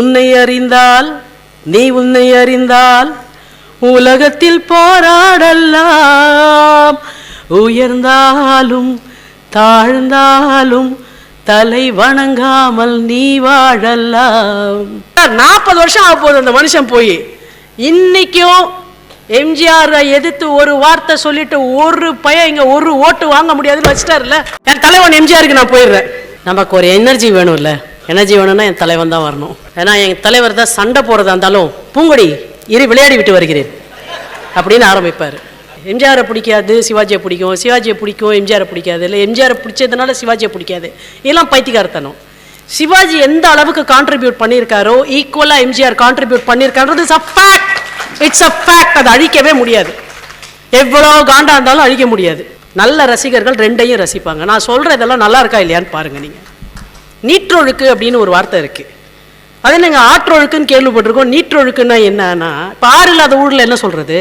உன்னை அறிந்தால் நீ உன்னை அறிந்தால் உலகத்தில் போராடலாம். உயர்ந்தாலும் தாழ்ந்தாலும் தலை வணங்காமல் நீ வாழலாம். நாற்பது வருஷம் ஆக போகுது அந்த மனுஷன் போய். இன்னைக்கும் எம்ஜிஆர் எதிர்த்து ஒரு வார்த்தை சொல்லிட்டு ஒரு பையன் இங்க ஒரு ஓட்டு வாங்க முடியாதுன்னு வச்சுட்டாருல்ல? என் தலைவன் எம்ஜிஆருக்கு நான் போயிடுறேன். நமக்கு ஒரு எனர்ஜி வேணும்ல. எனர்ஜி வேணும்னா என் தலைவன் தான் வரணும். ஏன்னா என் தலைவர் தான் சண்டை போடுறதா இருந்தாலும் பூங்கொடி இரு விளையாடி விட்டு வருகிறேன். அப்படின்னு ஆரம்பிப்பார். எம்ஜிஆரை பிடிக்காது சிவாஜியை பிடிக்கும். சிவாஜியை பிடிக்கும் எம்ஜிஆரை பிடிக்காது. இல்லை எம்ஜிஆரை பிடிச்சதுனால சிவாஜியை பிடிக்காது. இதெல்லாம் பைத்தியக்காரத்தனம். சிவாஜி எந்த அளவுக்கு கான்ட்ரிபியூட் பண்ணியிருக்காரோ ஈக்குவலாக MGR contribute பண்ணியிருக்கான்றது it's a fact it's a fact அதை அழிக்கவே முடியாது. எவ்வளோ காண்டா இருந்தாலும் அழிக்க முடியாது. நல்ல ரசிகர்கள் ரெண்டையும் ரசிப்பாங்க. நான் சொல்கிறதெல்லாம் நல்லா இருக்கா இல்லையான்னு பாருங்கள் நீங்கள் நீற்றொழுக்கு அப்படின்னு ஒரு வார்த்தை இருக்குது அதே நாங்கள் ஆற்றொழுக்குன்னு கேள்விப்பட்டிருக்கோம் நீற்றொழுக்குன்னா என்னன்னா இப்போ ஆறு இல்லாத ஊரில் என்ன சொல்கிறது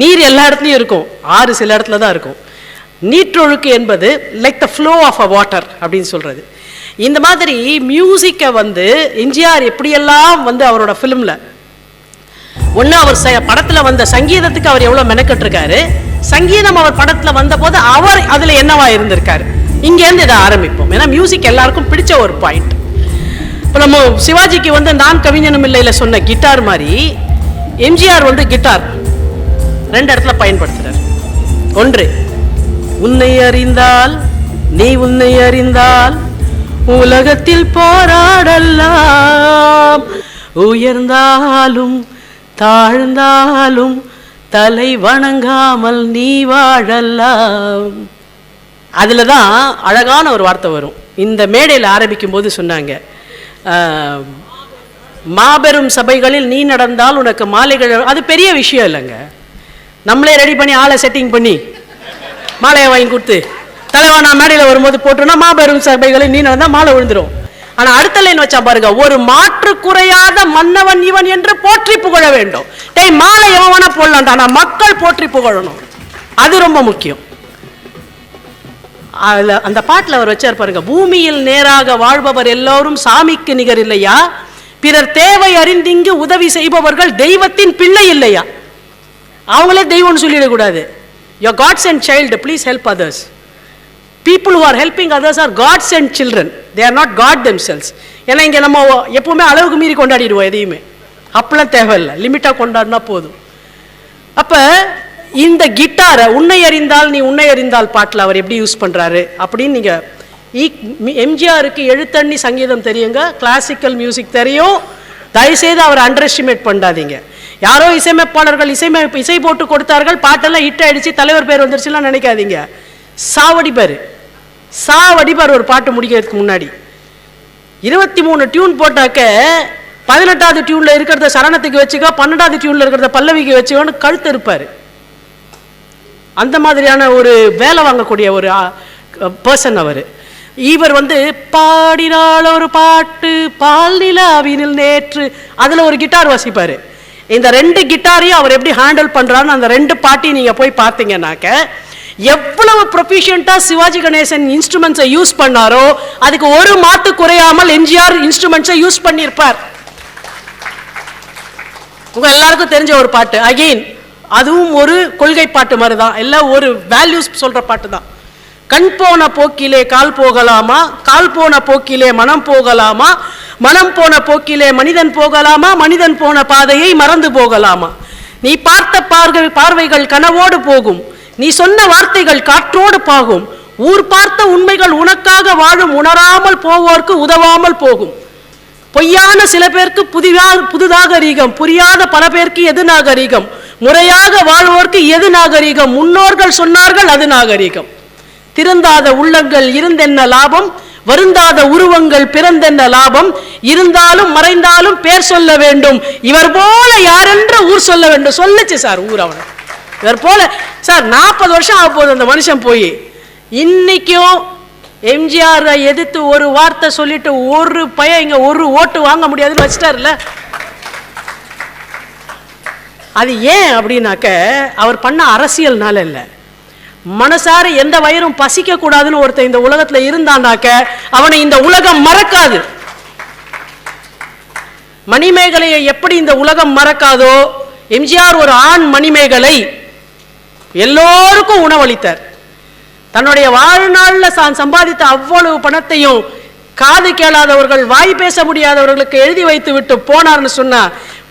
நீர் எல்லா இடத்துலையும் இருக்கும். ஆறு சில இடத்துல தான் இருக்கும். நீற்றொழுக்கு என்பது like the flow of a water அப்படின்னு சொல்கிறது இந்த மாதிரி மியூசிக்கை வந்து எம்ஜிஆர் எப்படியெல்லாம் வந்து அவரோட ஃபிலிமில் ஒன்று அவர் ச படத்தில் வந்த சங்கீதத்துக்கு அவர் எவ்வளோ மெனக்கட்டுருக்காரு? சங்கீதம் அவர் படத்தில் வந்தபோது அவர் அதில் என்னவா இருந்திருக்காரு? இங்கேருந்து இதை ஆரம்பிப்போம். ஏன்னா மியூசிக் எல்லாருக்கும் பிடிச்ச ஒரு பாயிண்ட் இப்போ நம்ம சிவாஜிக்கு வந்து நான் கவிஞனும் இல்லையில் சொன்ன கிட்டார் மாதிரி எம்ஜிஆர் வந்து கிட்டார். ரெண்டு இடத்துல பயன்படுத்துறார். ஒன்று உன்னை அறிந்தால் நீ உன்னை அறிந்தால் உலகத்தில் போராடலாம். உயர்ந்தாலும் தாழ்ந்தாலும் தலை வணங்காமல் நீ வாழலாம். அதில் தான் அழகான ஒரு வார்த்தை வரும். இந்த மேடையில் ஆரம்பிக்கும் போது சொன்னாங்க மாபெரும் சபைகளில் நீ நடந்தால் உனக்கு மாலைகள் அது பெரிய விஷயம் இல்லைங்க. நம்மளே ரெடி பண்ணி ஆளை செட்டிங் பண்ணி மாலையை வாங்கி கொடுத்து தலைவா நான் மேடையில் வரும்போது போட்டோம்னா மாபெரும் சபைகளில் நீ நடந்தால் மாலை விழுந்துரும். ஆனால் அடுத்த லைன் வச்சா பாருங்க ஒரு மாற்று குறையாத மன்னவன் இவன் என்று போற்றி புகழ வேண்டும். டேய் மாலை எவன் வேணா போடலான்டா ஆனால் மக்கள் போற்றி புகழணும். அது ரொம்ப முக்கியம். அதில் அந்த பாட்டில் அவர் வச்சார் பாருங்க பூமியில் நேராக வாழ்பவர் எல்லோரும் சாமிக்கு நிகர் இல்லையா? பிறர் தேவை அறிந்திங்கு உதவி செய்பவர்கள் தெய்வத்தின் பிள்ளை இல்லையா? அவங்களே தெய்வம்னு சொல்லிடக்கூடாது. Your gods and child please help others people who are helping others are gods and children they are not god themselves ஏன்னா இங்கே நம்ம எப்பவுமே அளவுக்கு மீறி கொண்டாடிடுவோம் எதையுமே. அப்பெல்லாம் தேவையில்லை. லிமிட்டாக கொண்டாடினா போதும். அப்போ இந்த கிட்டாரை உன்னை அறிந்தால் நீ உன்னை அறிந்தால் பாட்டில் அவர் எப்படி யூஸ் பண்ணுறாரு அப்படின்னு நீங்கள் எம்ஜிஆருக்கு எழுத்தண்ணி சங்கீதம் தெரியுங்க கிளாசிக்கல் மியூசிக் தெரியும். தயவுசெய்து அவர் அண்டர் எஸ்டிமேட் பண்ணாதீங்க. யாரோ இசையமைப்பாளர்கள் இசையமைப்பு இசை போட்டு கொடுத்தார்கள் பாட்டெல்லாம் ஹிட் ஆயிடுச்சு தலைவர் பேர் வந்துருச்சுலாம் நினைக்காதீங்க. சாவடிப்பார் சாவடிப்பார் ஒரு பாட்டு முடிக்கிறதுக்கு முன்னாடி. இருபத்தி மூணு டியூன் போட்டாக்க பதினெட்டாவது டியூனில் இருக்கிறத சரணத்துக்கு வச்சுக்கோ பன்னெண்டாவது டியூனில் இருக்கிறத பல்லவிக்கு வச்சுக்கோன்னு கழுத்து இருப்பார். அந்த மாதிரியான ஒரு வேலை வாங்கக்கூடிய ஒரு பர்சன் அவர். இவர் வந்து பாடினால் ஒரு பாட்டு பால் நிலாவினில் நேற்று அதில் ஒரு கிட்டார் வாசிப்பார். இந்த ரெண்டு கிட்டாரையும் அவர் எப்படி ஹேண்டில் பண்ணுறான்னு அந்த ரெண்டு பாட்டையும் நீங்கள் போய் பார்த்தீங்கன்னாக்க எவ்வளவு ப்ரொஃபிஷியண்ட்டாக சிவாஜி கணேசன் இன்ஸ்ட்ருமெண்ட்ஸை யூஸ் பண்ணாரோ அதுக்கு ஒரு மாட்டு குறையாமல் எம்ஜிஆர் இன்ஸ்ட்ருமெண்ட்ஸை யூஸ் பண்ணியிருப்பார். உங்கள் எல்லாருக்கும் தெரிஞ்ச ஒரு பாட்டு அகெயின் அதுவும் ஒரு கொள்கை பாட்டு மாதிரி தான் எல்லாம் ஒரு வேல்யூஸ் சொல்ற பாட்டு தான் கண் போன போக்கிலே கால் போகலாமா? கால் போன போக்கிலே மனம் போகலாமா? மனம் போன போக்கிலே மனிதன் போகலாமா? மனிதன் போன பாதையை மறந்து போகலாமா? நீ பார்த்த பார்வை பார்வைகள் கனவோடு போகும். நீ சொன்ன வார்த்தைகள் காற்றோடு பாகும். ஊர் பார்த்த உண்மைகள் உனக்காக வாழும். உணராமல் போவோர்க்கு உதவாமல் போகும். பொய்யான சில பேருக்கு புதிதாக புதுதாக ரீகம். புரியாத பல பேருக்கு எது நாகரீகம்? முறையாக வாழ்வோர்க்கு எது நாகரீகம்? முன்னோர்கள் சொன்னார்கள் அது நாகரீகம். திருந்தாத உள்ளங்கள் இருந்தென்ன லாபம்? வருந்தாத உருவங்கள் பிறந்தென்ன லாபம்? இருந்தாலும் மறைந்தாலும் பேர் சொல்ல வேண்டும். இவர் போல யாரென்று ஊர் சொல்ல வேண்டும். சொல்லுச்சு சார் ஊர் அவனை. இவர் போல சார் நாற்பது வருஷம் ஆக போகுது அந்த மனுஷன் போய். இன்னைக்கும் எம்ஜிஆர் எதிர்த்து ஒரு வார்த்தை சொல்லிட்டு ஒரு பையன் இங்க ஒரு ஓட்டு வாங்க முடியாதுன்னு வச்சுட்டார்ல அது ஏன் அப்படின்னாக்க அவர் பண்ண அரசியல்னால இல்லை. மனசார எந்த வயிறும் பசிக்க கூடாதுன்னு ஒருத்தன் இந்த உலகத்தில் இருந்தான்னாக்க அவனை இந்த உலகம் மறக்காது. மணிமேகலையை எப்படி இந்த உலகம் மறக்காதோ எம்ஜிஆர் ஒரு ஆண் மணிமேகலை எல்லோருக்கும் உணவளித்தார். தன்னுடைய வாழ்நாளில் தான் சம்பாதித்த அவ்வளவு பணத்தையும் காது கேளாதவர்கள் வாய் பேச முடியாதவர்களுக்கு எழுதி வைத்து விட்டு போனார்னு சொன்னா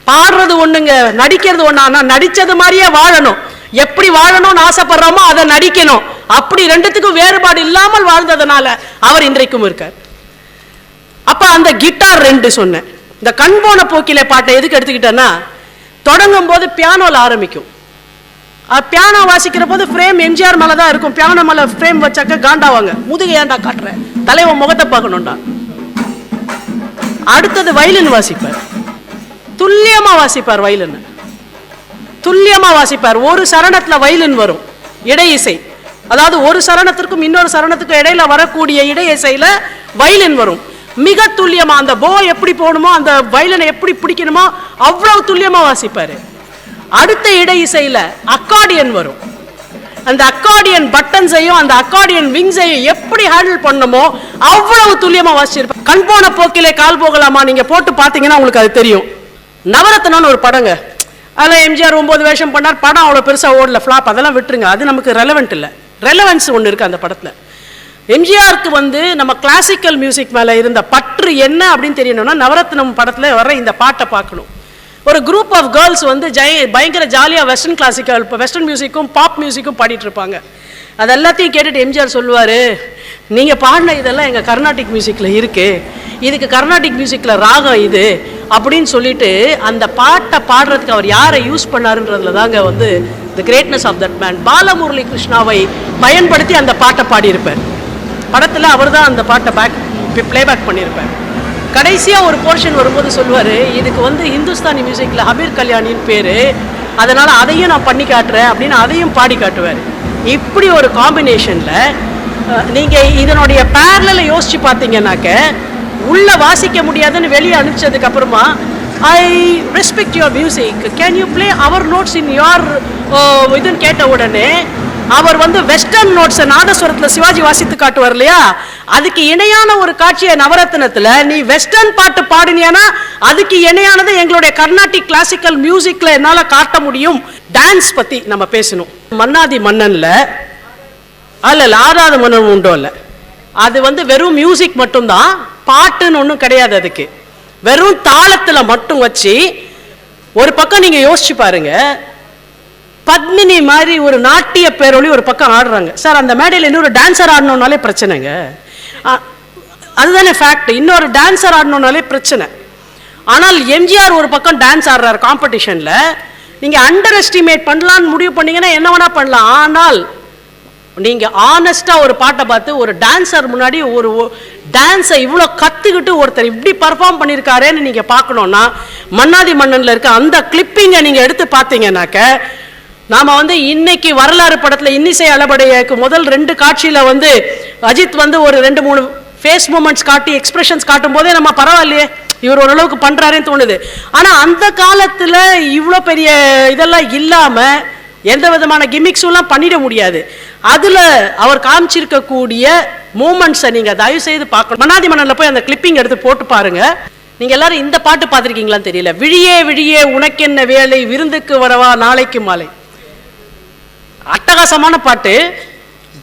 பாடுறது ஒண்ணுங்க நடிக்கிறது ஒண்ணு ஆனா நடிச்சது மாதிரியே வாழணும். எப்படி வாழணும்னு ஆசைப்படுறோமோ அதை நடிக்கணும். அப்படி ரெண்டுத்துக்கும் வேறுபாடு இல்லாமல் வாழ்ந்ததுனால அவர் இன்றைக்கும் இருக்கார். அப்ப அந்த கிட்டார் ரெண்டு சொன்னேன். இந்த கண் போன பாட்டை எதுக்கு எடுத்துக்கிட்டேன்னா தொடங்கும் போது பியானோல ஆரம்பிக்கும் பியானோ வாசிக்கிற போது ஃப்ரேம் எம்ஜிஆர் மலை தான் இருக்கும். பியானோ மலை ஃப்ரேம் வச்சாக்க காண்டாவாங்க. முதுகு ஏன்டா காட்டுறேன் தலைவன் முகத்தை பார்க்கணும்டா. அடுத்தது வயலின் வாசிப்பார். துல்லியமாக வாசிப்பார் வயலின். துல்லியமாக வாசிப்பார். ஒரு சரணத்தில் வயலின் வரும். இடை இசை அதாவது ஒரு சரணத்திற்கும் இன்னொரு சரணத்துக்கும் இடையில வரக்கூடிய இடை இசையில வயலின் வரும். மிக துல்லியமா அந்த போ எப்படி போகணுமோ அந்த வயலினை எப்படி பிடிக்கணுமோ அவ்வளவு துல்லியமா வாசிப்பாரு. அடுத்த இடை இசையில அக்கார்டியன் வரும். அந்த அக்கார்டியன் பட்டன்ஸையும் அந்த அக்கார்டியன் விங்ஸையும் எப்படி ஹேண்டில் பண்ணணுமோ அவ்வளவு துல்லியமா வாசிச்சிருப்பாங்க கண் போன போக்கிலே கால் போகலாமா நீங்க போட்டு பார்த்தீங்கன்னா உங்களுக்கு அது தெரியும். நவரத்னம்னு ஒரு படங்க. அதில் எம்ஜிஆர் ஒம்பது வேஷம் பண்ணார். படம் அவ்வளோ பெருசாக ஓடல ஃப்ளாப் அதெல்லாம் விட்டுருங்க. அது நமக்கு ரெலவெண்ட் இல்லை. ரெலவென்ஸ் ஒன்று இருக்குது அந்த படத்தில். எம்ஜிஆருக்கு வந்து நம்ம கிளாசிக்கல் மியூசிக் மேலே இருந்த பற்று என்ன அப்படின்னு தெரியணும்னா நவரத்னம் படத்தில் வர இந்த பாட்டை பார்க்கணும். ஒரு குரூப் ஆஃப் கேர்ள்ஸ் வந்து ஜெய பயங்கர ஜாலியாக வெஸ்டர்ன் கிளாசிக்கல் இப்போ வெஸ்டர்ன் மியூசிக்கும் பாப் மியூசிக்கும் பாடிட்டு இருப்பாங்க. அது எல்லாத்தையும் கேட்டுட்டு எம்ஜிஆர் சொல்லுவார் நீங்கள் பாடின இதெல்லாம் எங்கள் கர்நாடிக் மியூசிக்கில் இருக்குது இதுக்கு கர்நாடிக் மியூசிக்கில் ராகம் இது அப்படின்னு சொல்லிட்டு அந்த பாட்டை பாடுறதுக்கு அவர் யாரை யூஸ் பண்ணாருன்றதுல தாங்க வந்து the greatness of that man Balamurali கிருஷ்ணாவை பயன்படுத்தி அந்த பாட்டை பாடியிருப்பார். படத்தில் அவர் தான் அந்த பாட்டை பேக் பிளேபேக் பண்ணியிருப்பார். கடைசியாக ஒரு போர்ஷன் வரும்போது சொல்லுவார் இதுக்கு வந்து ஹிந்துஸ்தானி மியூசிக்கில் ஹபீர் கல்யாணின்னு பேர். அதனால் அதையும் நான் பண்ணி காட்டுறேன் அப்படின்னு அதையும் பாடி காட்டுவார். இப்படி ஒரு காம்பினேஷனில் நீங்கள் இதனுடைய பேரலில் யோசித்து பார்த்தீங்கன்னாக்க உள்ளே வாசிக்க முடியாதுன்னு வெளியே அனுப்பிச்சதுக்கப்புறமா I respect your music can you play our notes in your இதுன்னு கேட்ட உடனே அவர் வந்து வெஸ்டர்ன் நோட்ஸை நாதஸ்வரத்தில் சிவாஜி வாசித்து காட்டுவார் இல்லையா? அதுக்கு இணையான ஒரு காட்சியை நவரத்னத்தில் நீ வெஸ்டர்ன் பாட்டு பாடினியானா அதுக்கு இணையானது எங்களுடைய கர்நாடிக் கிளாசிக்கல் மியூசிக்கில் என்னால் காட்ட முடியும். டான்ஸ் பற்றி நம்ம பேசணும். மன்னாதி மன்னனில் அல்ல இல்ல ஆறாவது மன்னன் உண்டோ இல்லை அது வந்து வெறும் மியூசிக் மட்டும்தான் பாட்டுன்னு ஒன்றும் கிடையாது அதுக்கு. வெறும் தாளத்தில் மட்டும் வச்சு ஒரு பக்கம் நீங்கள் யோசிச்சு பாருங்க. பத்மினி மாதிரி ஒரு நாட்டிய பேரொழி ஒரு பக்கம் ஆடுறாங்க. சார் அந்த மேடையில் இன்னொரு டான்ஸர் ஆடணும்னாலே பிரச்சனைங்க. அதுதானே ஃபேக்ட் இன்னொரு டான்ஸர் ஆடணுன்னாலே பிரச்சனை. ஆனால் எம்ஜிஆர் ஒரு பக்கம் டான்ஸ் ஆடுறாரு காம்படிஷனில் நீங்கள் அண்டர் எஸ்டிமேட் பண்ணலான்னு முடிவு பண்ணீங்கன்னா என்ன வேணால் பண்ணலாம். ஆனால் நீங்கள் ஆனஸ்ட்டாக ஒரு பாட்டை பார்த்து ஒரு டான்ஸர் முன்னாடி ஒரு டான்ஸை இவ்வளோ கற்றுக்கிட்டு ஒருத்தர் இப்படி பர்ஃபார்ம் பண்ணியிருக்காருன்னு நீங்கள் பார்க்கணுன்னா மன்னாதி மன்னனில் இருக்க அந்த கிளிப்பிங்கை நீங்கள் எடுத்து பார்த்தீங்கன்னாக்க நாம் வந்து இன்னைக்கு வரலாறு படத்தில் இன்னிசை அளபடையக்கு முதல் ரெண்டு காட்சியில் வந்து அஜித் வந்து ஒரு ரெண்டு மூணு ஃபேஸ் மூமெண்ட்ஸ் காட்டி எக்ஸ்பிரஷன்ஸ் காட்டும் போதே நம்ம பரவாயில்லையே இவர் ஓரளவுக்கு பண்ணுறாருன்னு தோணுது. ஆனால் அந்த காலத்தில் இவ்வளோ பெரிய இதெல்லாம் இல்லாமல் எந்த விதமான கிமிக்ஸும்லாம் பண்ணிட முடியாது. அதில் அவர் காமிச்சிருக்கக்கூடிய மூமெண்ட்ஸை நீங்கள் தயவு செய்து பார்க்கணும். மனாதி மன்னனில் போய் அந்த கிளிப்பிங் எடுத்து போட்டு பாருங்கள் நீங்கள் எல்லாரும் இந்த பாட்டு பார்த்துருக்கீங்களான்னு தெரியல. விழியே விழியே உனக்கென்ன வேலை? விருந்துக்கு வரவா? நாளைக்கு மாலை. அட்டகாசமான பாட்டு.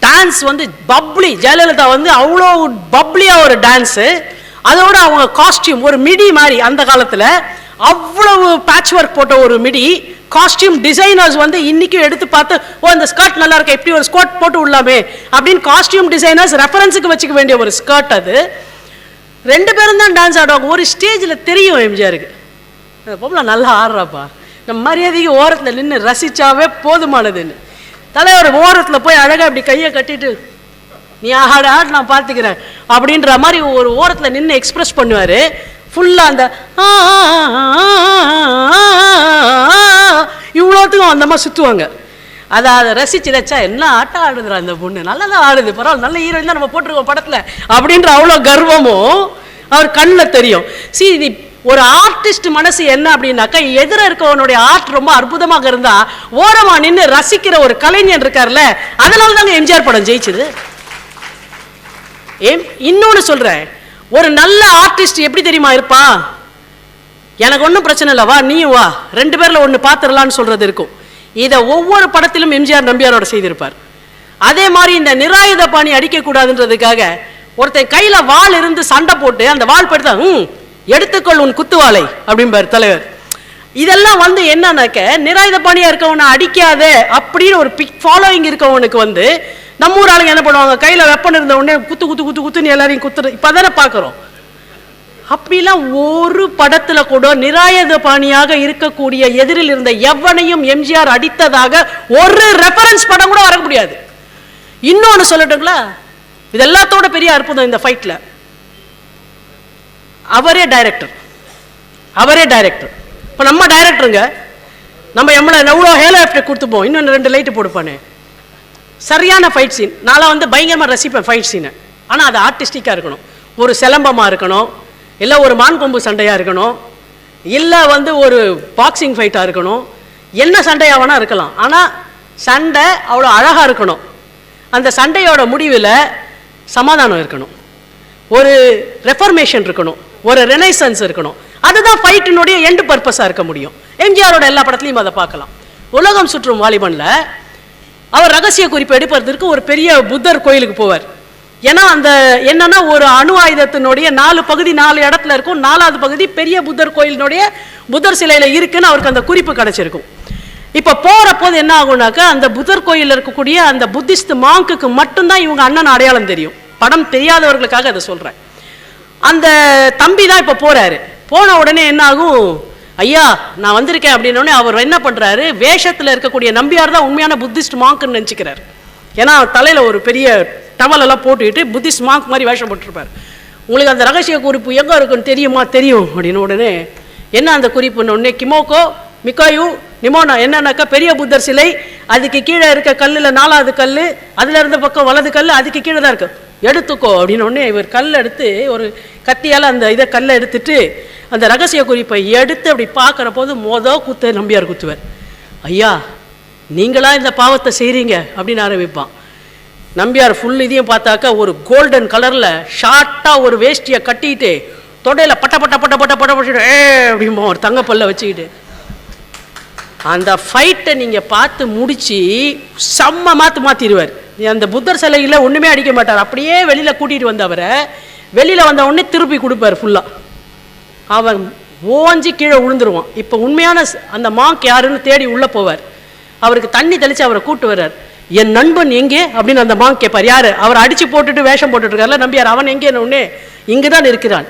டான்ஸ் வந்து பப்ளி ஜெயலலிதா வந்து அவ்வளோ பப்ளியாக ஒரு டான்ஸு அதோட அவங்க காஸ்டியூம் ஒரு மிடி மாதிரி அந்த காலத்தில் அவ்வளவு பேட்ச் ஒர்க் போட்ட ஒரு மிடி. காஸ்டியூம் டிசைனர்ஸ் வந்து இன்றைக்கும் எடுத்து பார்த்து ஓ இந்த ஸ்கர்ட் நல்லா இருக்கா? எப்படி ஒரு ஸ்கர்ட் போட்டு உள்ளாமே. அப்படின்னு காஸ்டியூம் டிசைனர்ஸ் ரெஃபரன்ஸுக்கு வச்சுக்க வேண்டிய ஒரு ஸ்கர்ட் அது. ரெண்டு பேரும் தான் டான்ஸ் ஆடுவாங்க. ஒரு ஸ்டேஜில் தெரியும் எம்ஜிஆருக்கு. பொம்பளை நல்லா ஆடுறாப்பா. நம்ம மரியாதைக்கு ஓரத்தில் நின்று ரசித்தாவே போதுமானதுன்னு. தலைவர் ஓரத்தில் போய் அழகாக அப்படி கையை கட்டிட்டு நீ ஆடு ஆடு நான் பார்த்துக்கிறேன் அப்படின்ற மாதிரி ஒரு ஓரத்தில் நின்று எக்ஸ்பிரஸ் பண்ணுவார் ஃபுல்லாக அந்த ஆ, இவ்வளோத்துக்கும் அந்த மாதிரி சுற்றுவாங்க அதை அதை ரசிச்சு ரச்சா என்ன ஆட்டம் ஆடுதுடா அந்த பொண்ணு நல்லா தான் ஆடுது பரவாயில்ல நல்ல ஹீரோயின் தான் நம்ம போட்டிருக்கோம் படத்தில் அப்படின்ற அவ்வளோ கர்வமும் அவர் கண்ணில் தெரியும் சி நீ ஒரு ஆர்டிஸ்ட் மனசு என்ன அப்படின்னாக்கா எதிர இருக்கவனுடைய ஆர்ட் ரொம்ப அற்புதமாக இருந்தா ஓரமா நின்று ரசிக்கிற ஒரு கலைஞன் இருக்கார்ல அதனால தாங்க எம்ஜிஆர் படம் ஜெயிச்சது. ஏன் இன்னொன்று சொல்றேன். ஒரு நல்ல ஆர்டிஸ்ட் எப்படி தெரியுமா இருப்பான் எனக்கு ஒன்றும் பிரச்சனை இல்லை வா நீயும் வா. ரெண்டு பேரில் ஒன்று பார்த்துடலான்னு சொல்கிறது இருக்கும். இதை ஒவ்வொரு படத்திலும் எம்ஜிஆர் நம்பியாரோட செய்திருப்பார். அதே மாதிரி இந்த நிராயுத பாணி அடிக்கக்கூடாதுன்றதுக்காக ஒருத்தன் கையில் வால் இருந்து சண்டை போட்டு அந்த வாள் படுத்தா ம் எடுத்துக்கொள் உன் குத்துவாளை அப்படிம்பார் தலைவர். இதெல்லாம் வந்து என்னன்னாக்க நிராயுத பாணியா இருக்கவனை அடிக்காத அப்படின்னு ஒரு பிக் ஃபாலோயிங் இருக்கவனுக்கு வந்து நம்ம ஊர் ஆளுங்க என்ன பண்ணுவாங்க? கையில் வெப்பன் இருந்த உடனே குத்து குத்து குத்து குத்துன்னு எல்லாரையும் குத்துறது இப்போ தானே பார்க்குறோம். அப்படிலாம் ஒரு படத்துல கூட நிராயுத பாணியாக இருக்கக்கூடிய எதிரில் இருந்த எவனையும் எம்ஜிஆர் அடித்ததாக ஒரு ரெஃபரன்ஸ் படம் கூட வர முடியாது இன்னொன்னு சொல்லட்டுங்களா? இது எல்லாத்தோட பெரிய அற்புதம் இந்த ஃபைட்ல அவரே டைரக்டர் அவரே டைரக்டர் இப்போ நம்ம டைரக்டருங்க நம்ம எம்மளை எவ்வளோ ஹேலோ எஃப்ட் கொடுத்துப்போம் இன்னும் ரெண்டு லைட்டு போடுப்பானே. சரியான ஃபைட் சீன் நான்லாம் வந்து பயங்கரமாக ரசிப்பேன் ஃபைட் சீனை ஆனால் அது ஆர்டிஸ்டிக்காக இருக்கணும். ஒரு சிலம்பமாக இருக்கணும். இல்லை ஒரு மான் கொம்பு சண்டையாக இருக்கணும். இல்லை வந்து ஒரு பாக்ஸிங் ஃபைட்டாக இருக்கணும். என்ன சண்டையாக வேணால் இருக்கலாம். ஆனால் சண்டை அவ்வளோ அழகாக இருக்கணும். அந்த சண்டையோட முடிவில் சமாதானம் இருக்கணும். ஒரு ரெஃபர்மேஷன் இருக்கணும். ஒரு ரெனைசன்ஸ் இருக்கணும். அதுதான் ஃபைட்டினுடைய எண்டு பர்பஸாக இருக்க முடியும். எம்ஜிஆரோட எல்லா படத்துலையும் அதை பார்க்கலாம். உலகம் சுற்றும் வாலிபனில் அவர் ரகசிய குறிப்பு எடுப்பதற்கு ஒரு பெரிய புத்தர் கோயிலுக்கு போவார். ஏன்னா அந்த என்னன்னா ஒரு அணு ஆயுதத்தினுடைய நாலு பகுதி நாலு இடத்துல இருக்கும். நாலாவது பகுதி பெரிய புத்தர் கோயிலினுடைய புத்தர் சிலையில் இருக்குன்னு அவருக்கு அந்த குறிப்பு கிடைச்சிருக்கும். இப்போ போகிறப்போது போது என்ன ஆகும்னாக்கா அந்த புத்தர் கோயிலில் இருக்கக்கூடிய அந்த புத்திஸ்ட் மாங்குக்கு மட்டும்தான் இவங்க அண்ணன் அடையாளம் தெரியும். படம் தெரியாதவர்களுக்காக அதை சொல்கிறேன் அந்த தம்பி தான் இப்போ போறாரு. போன உடனே என்ன ஆகும் ஐயா நான் வந்திருக்கேன் அப்படின்னோடனே அவர் என்ன பண்றாரு? வேஷத்தில் இருக்கக்கூடிய நம்பியார் தான் உண்மையான புத்திஸ்ட் மாங்க்னு நினச்சிக்கிறார். ஏன்னா தலையில் ஒரு பெரிய டவல் எல்லாம் போட்டுக்கிட்டு புத்திஸ்ட் மாங்க் மாதிரி வேஷம் போட்டிருப்பார். உங்களுக்கு அந்த ரகசிய குறிப்பு எங்கே இருக்குன்னு தெரியுமா? தெரியும் அப்படின்னு உடனே என்ன அந்த குறிப்புன்னு உடனே கிமோக்கோ மிக்காயு நிமோனா என்னன்னாக்கா பெரிய புத்தர் சிலை அதுக்கு கீழே இருக்க கல்லில் நாலாவது கல் அதில் இருந்த பக்கம் வலது கல் அதுக்கு கீழே தான் இருக்கு. எடுத்துக்கோ அப்படின்னு உடனே இவர் கல் எடுத்து ஒரு கத்தியால் அந்த இதை கல்லை எடுத்துட்டு அந்த ரகசிய குறிப்பை எடுத்து அப்படி பார்க்குற போது மொத குத்து நம்பியார் குத்துவர். ஐயா நீங்களா இந்த பாவத்தை செய்கிறீங்க அப்படின்னு ஆரம்பிப்பான். நம்பியார் ஃபுல் இதையும் பார்த்தாக்கா ஒரு கோல்டன் கலரில் ஷார்ட்டாக ஒரு வேஷ்டியை கட்டிட்டு தொடையில் பட்ட பட்ட பட்ட பட்ட பட்ட பட்டு ஏ அப்படிம்போம் ஒரு தங்கப்பல்ல வச்சுக்கிட்டு. அந்த ஃபைட்டை நீங்கள் பார்த்து முடித்து செம்ம மாற்று மாற்றிடுவார் அந்த புத்தர் சிலையில் ஒன்றுமே அடிக்க மாட்டார். அப்படியே வெளியில் கூட்டிகிட்டு வந்தவரை வெளியில் வந்த உடனே திருப்பி கொடுப்பார் ஃபுல்லாக அவன் ஓஞ்சி கீழே விழுந்துருவான். இப்போ உண்மையான அந்த மாங்க் யாருன்னு தேடி உள்ளே போவார். அவருக்கு தண்ணி தெளித்து அவரை கூட்டு வர்றார். என் நண்பன் எங்கே? அப்படின்னு அந்த மாங்க் கேட்பார் யார்? அவர் அடித்து போட்டுட்டு வேஷம் போட்டுட்டு இருக்கார்ல நம்பியார். அவன் எங்கே? உடனே இங்கே தான் இருக்கிறான்.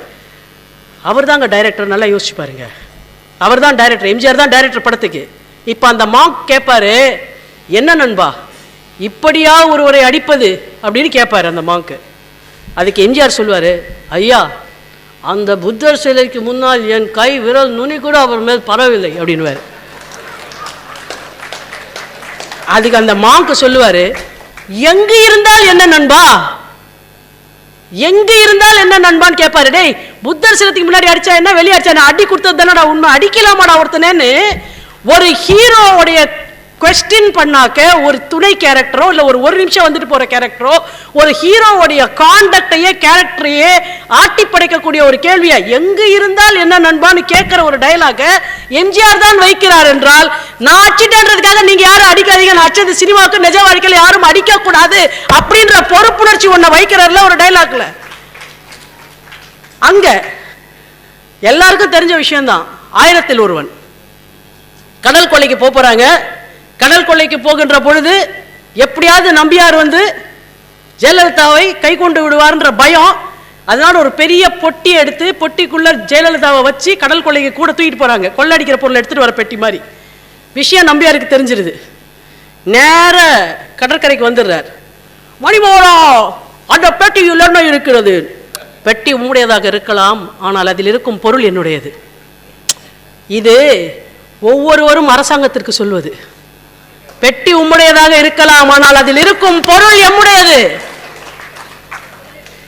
அவர் தாங்க டைரக்டர் நல்லா யோசிச்சு பாருங்க. அவர் தான் டைரக்டர் எம்ஜிஆர் தான் டைரக்டர் படத்துக்கு. இப்போ அந்த மாங்க் கேட்பாரு என்ன நண்பா இப்படியா ஒருவரை அடிப்பது? அப்படின்னு கேட்பார் அந்த மாங்க்கு அதுக்கு எம்ஜிஆர் சொல்லுவார் ஐயா அந்த புத்தர் சிலைக்கு முன்னால் என் கை விரல் நுனி கூட அவர் மேல் பரவில்லை அப்படின்னுவார். அதுக்கு அந்த மாங்க்கு சொல்லுவார் எங்கு இருந்தால் என்ன நண்பா? எங்க இருந்தால் என்ன நண்பான்னு கேட்பாரு டேய் புத்தர் சிலத்துக்கு முன்னாடி அடிச்சா என்ன வெளியே அடிச்சா அடி கொடுத்தது தானடா உண்மை அடிக்கலாமாடா ஒருத்தனேன்னு ஒரு ஹீரோவுடைய கொஸ்டின் பண்ணாக்க ஒரு துணை கேரக்டரோ இல்லை ஒரு ஒரு நிமிஷம் வந்துட்டு போற கேரக்டரோ ஒரு ஹீரோவுடைய காண்டக்டையே கேரக்டரையே ஆட்டி படைக்கக்கூடிய ஒரு கேள்வியா? எங்கு இருந்தால் என்ன நண்பான்னு கேட்கிற ஒரு டைலாக எம்ஜிஆர் தான் வைக்கிறார் என்றால் நான் அச்சிட்டேன்றதுக்காக நீங்க யாரும் அடிக்காதீங்க நான் அச்சது சினிமாவுக்கு நிஜ வாழ்க்கையில் யாரும் அடிக்க கூடாது அப்படின்ற பொறுப்புணர்ச்சி ஒன்றை வைக்கிறார்ல ஒரு டயலாக்ல அங்க எல்லாருக்கும் தெரிஞ்ச விஷயம்தான். ஆயிரத்தில் ஒருவன். கடல் கொள்ளைக்கு போறாங்க. கடல் கொள்ளைக்கு போகின்ற பொழுது எப்படியாவது நம்பியார் வந்து ஜெயலலிதாவை கை கொண்டு விடுவார்ன்ற பயம். அதனால ஒரு பெரிய பொட்டி எடுத்து பொட்டிக்குள்ள ஜெயலலிதாவை வச்சு கடல் கொள்ளைக்கு கூட தூக்கிட்டு போறாங்க. கொள்ளடிக்கிற பொருளை எடுத்துட்டு வர பெட்டி மாதிரி. விஷயம் நம்பியாருக்கு தெரிஞ்சிருது. நேர கடற்கரைக்கு வந்துடுறார். மணிமோகனா அந்த பெட்டி இல்லைன்னு இருக்கிறது? பெட்டி உம்முடையதாக இருக்கலாம் ஆனால் அதில் இருக்கும் பொருள் என்னுடையது. இது ஒவ்வொருவரும் அரசாங்கத்திற்கு சொல்வது. பெட்டி உம்முடையதாக இருக்கலாம் ஆனால் அதில் இருக்கும் பொருள் எம்முடையது.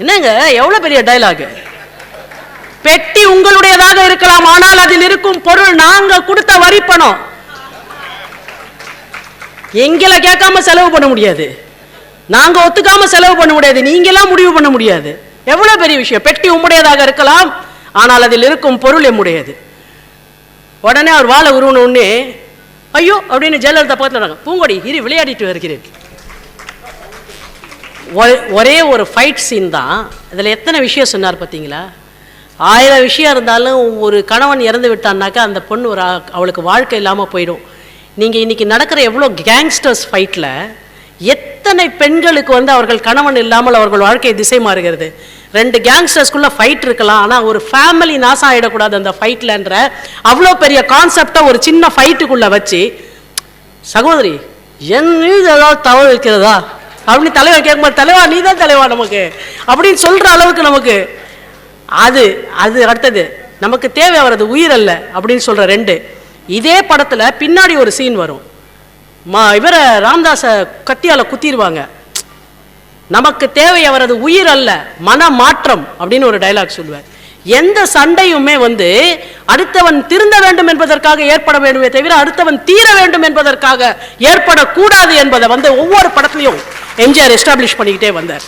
என்னங்க எவ்வளவு பெரிய டயலாக் பெட்டி உங்களுடையதாக இருக்கலாம் ஆனால் அதில் இருக்கும் பொருள் நாங்க கொடுத்த வரி பணம். எங்களை கேட்காம செலவு பண்ண முடியாது. நாங்க ஒத்துக்காம செலவு பண்ண முடியாது. நீங்களாம் முடிவு பண்ண முடியாது. எவ்வளவு பெரிய விஷயம். பெட்டி உம்முடையதாக இருக்கலாம் ஆனால் அதில் இருக்கும் பொருள் எம்முடையது. உடனே அவர் வாழை உருவன உடனே ஐயோ அப்படின்னு ஜெயலலிதா பக்கத்தில் பூங்கொடி இரு விளையாடிட்டு வருகிறேன் ஒரே- ஒரே ஒரு ஃபைட் சீன் தான். இதில் எத்தனை விஷயம் சொன்னார் பார்த்தீங்களா? ஆயிரம் விஷயம் இருந்தாலும் ஒரு கணவன் இறந்து விட்டான்னாக்கா அந்த பொண்ணு ஒரு அவளுக்கு வாழ்க்கை இல்லாமல் போயிடும். நீங்கள் இன்றைக்கி நடக்கிற எவ்வளோ கேங்ஸ்டர்ஸ் ஃபைட்டில் எத்தனை பெண்களுக்கு வந்து அவர்கள் கணவன் இல்லாமல் அவர்கள் வாழ்க்கை திசை மாறுகிறது? ரெண்டு கேங்ஸ்டர்ஸ்குள்ளே ஃபைட் இருக்கலாம் ஆனால் ஒரு ஃபேமிலி நாசம் ஆகிடக்கூடாது அந்த ஃபைட்லன்ற அவ்வளோ பெரிய கான்செப்டை ஒரு சின்ன ஃபைட்டுக்குள்ளே வச்சு சகோதரி என் மீது ஏதாவது தவறு இருக்கிறதா? அப்படின்னு தலைவர் கேட்கும்போது தலைவா நீ தான் தலைவா நமக்கு. அப்படின்னு சொல்ற அளவுக்கு நமக்கு அது அது அடுத்தது நமக்கு தேவை அவரது உயிர் அல்ல. அப்படின்னு சொல்ற ரெண்டு. இதே படத்துல பின்னாடி ஒரு சீன் வரும். மா இவரை ராம்தாஸை கத்தியால குத்திடுவாங்க நமக்கு தேவை அவரது உயிர் அல்ல மன மாற்றம் அப்படின்னு ஒரு டைலாக் சொல்லுவார். எந்த சண்டையுமே வந்து அடுத்தவன் திருந்த வேண்டும் என்பதற்காக ஏற்பட வேண்டுமே தவிர அடுத்தவன் தீர வேண்டும் என்பதற்காக ஏற்படக்கூடாது என்பதை வந்து ஒவ்வொரு படத்துலையும் எம்ஜிஆர் எஸ்டாப்ளிஷ் பண்ணிக்கிட்டே வந்தார்.